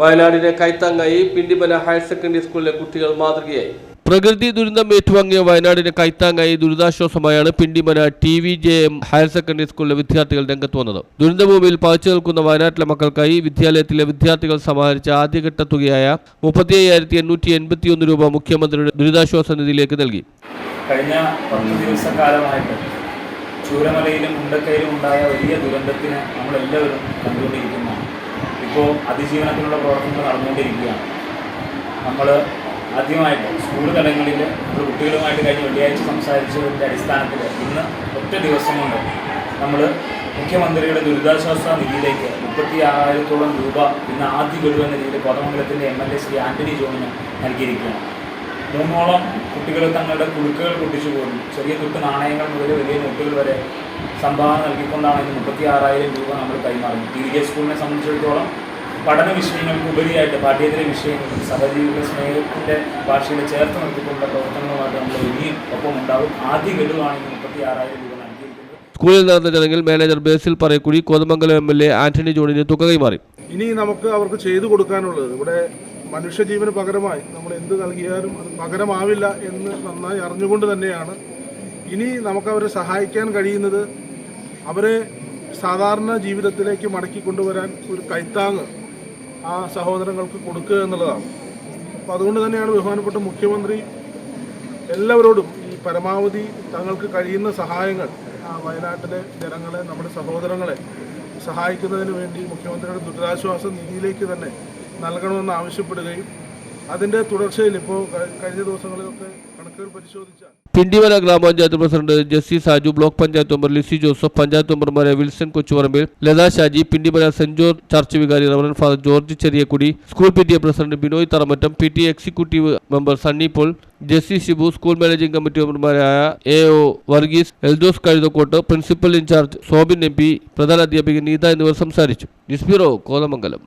വയനാടിനെ കൈത്താങ്ങായി Pindimana higher secondary സ്കൂളിലെ കുട്ടികൾ മാതൃകയായി. പ്രകൃതി ദുരന്തം ഏറ്റുവാങ്ങിയ വയനാടിന് കൈത്താങ്ങായി ദുരിതാശ്വാസമായാണ് Pindimana T V J M higher secondary സ്കൂളിലെ വിദ്യാർത്ഥികൾ രംഗത്ത് വന്നത്. ദുരന്തഭൂമിയിൽ പാച്ചു നിൽക്കുന്ന വയനാട്ടിലെ മക്കൾക്കായി വിദ്യാലയത്തിലെ വിദ്യാർത്ഥികൾ സമാഹരിച്ച ആദ്യഘട്ട തുകയായ മുപ്പത്തി അയ്യായിരത്തി എണ്ണൂറ്റി എൺപത്തി ഒന്ന് രൂപ മുഖ്യമന്ത്രിയുടെ ദുരിതാശ്വാസ നിധിയിലേക്ക് നൽകി. കഴിഞ്ഞ പത്ത് ദിവസക്കാലമായിട്ട് ചൂരമലയിലും മുണ്ടക്കയിലും ഉണ്ടായ വലിയ ദുരന്തത്തിന് നമ്മളെല്ലാവരും കണ്ടുകൊണ്ടിരിക്കുന്നതാണ് ഇപ്പോൾ അതിജീവനത്തിനുള്ള പ്രവർത്തനങ്ങൾ നടന്നുകൊണ്ടിരിക്കുകയാണ്. നമ്മൾ ആദ്യമായിട്ട് സ്കൂൾ തലങ്ങളിൽ നമ്മൾ കുട്ടികളുമായിട്ട് കഴിഞ്ഞ വെള്ളിയാഴ്ച സംസാരിച്ചതിന്റെ അടിസ്ഥാനത്തിൽ ഇന്ന് ഒറ്റ ദിവസം കൊണ്ട് നമ്മൾ മുഖ്യമന്ത്രിയുടെ ദുരിതാശ്വാസ നിധിയിലേക്ക് മുപ്പത്തി ആറായിരത്തോളം രൂപ ഇന്ന് ആദ്യ ഗഡു എന്ന രീതിയിൽ കോതമംഗലത്തിന്റെ M L A Shri Antony ജോണിന് നൽകിയിരിക്കുകയാണ്. മൂന്നോളം കുട്ടികൾ തങ്ങളുടെ കുടുക്കുകൾ പൊട്ടിച്ചു പോലും ചെറിയ തൊട്ട് നാണയങ്ങൾ മുതൽ വലിയ നോട്ടുകൾ വരെ സംഭാവന നൽകിക്കൊണ്ടാണ് ഇത് മുപ്പത്തി ആറായിരം രൂപ നമ്മൾ കൈമാറുന്നത് ടി വി ജെ സ്കൂളിനെ സംബന്ധിച്ചിടത്തോളം പഠന വിഷയങ്ങൾക്ക് ഉപരിയായിട്ട് പാഠ്യേതര വിഷയങ്ങൾ സഹജീവിക സ്നേഹത്തിന്റെ ഭാഷയിൽ ചേർത്ത് നിർത്തിക്കൊണ്ടുള്ള പ്രവർത്തനങ്ങളുമായിട്ട് നമ്മൾ ഇനിയും ഒപ്പം ഉണ്ടാവും. ആദ്യ ഗഡുവാണ് ഇത് മുപ്പത്തി ആറായിരം രൂപ നൽകിയിരിക്കുന്നത്. സ്കൂളിൽ നടന്ന ചടങ്ങിൽ manager Basil Parayakudy Kothamangalam M L A Antony ജോണിന് തുക കൈമാറി. ഇനി നമുക്ക് അവർക്ക് ചെയ്തു കൊടുക്കാനുള്ളത് ഇവിടെ മനുഷ്യജീവന് പകരമായി നമ്മൾ എന്ത് നൽകിയാലും അത് പകരമാവില്ല എന്ന് നന്നായി അറിഞ്ഞുകൊണ്ട് തന്നെയാണ് ഇനി നമുക്കവരെ സഹായിക്കാൻ കഴിയുന്നത് അവരെ സാധാരണ ജീവിതത്തിലേക്ക് മടക്കി കൊണ്ടുവരാൻ ഒരു കൈത്താങ് ആ സഹോദരങ്ങൾക്ക് കൊടുക്കുക എന്നുള്ളതാണ്. അപ്പോൾ അതുകൊണ്ട് തന്നെയാണ് ബഹുമാനപ്പെട്ട മുഖ്യമന്ത്രി എല്ലാവരോടും ഈ പരമാവധി തങ്ങൾക്ക് കഴിയുന്ന സഹായങ്ങൾ ആ വയനാട്ടിലെ ജനങ്ങളെ നമ്മുടെ സഹോദരങ്ങളെ സഹായിക്കുന്നതിന് വേണ്ടി മുഖ്യമന്ത്രിയുടെ ദുരിതാശ്വാസ നിധിയിലേക്ക് തന്നെ നൽകണമെന്ന് ആവശ്യപ്പെടുകയും അതിന്റെ തുടർച്ചയിൽ ഇപ്പോൾ കഴിഞ്ഞ ദിവസങ്ങളിലൊക്കെ കണക്കുകൾ പരിശോധിച്ച പിണ്ടിമല ഗ്രാമപഞ്ചായത്ത് president Jessy Saju block panchayat member Lissy Joseph panchayat മെമ്പർമാരായ Wilson Kochuparambil Latha Shaji Pindimala saint George church വികാരി reverend father George Cheriyakudy school P T A president Binoy Tharamattam P T executive member Sunny Paul Jessy Shibu school managing committee മെമ്പർമാരായ A O Varghese Eldhose Kazhuthakkottu principal in charge Sobin M P പ്രധാന അധ്യാപിക നീത എന്നിവർ സംസാരിച്ചു. News bureau Kothamangalam.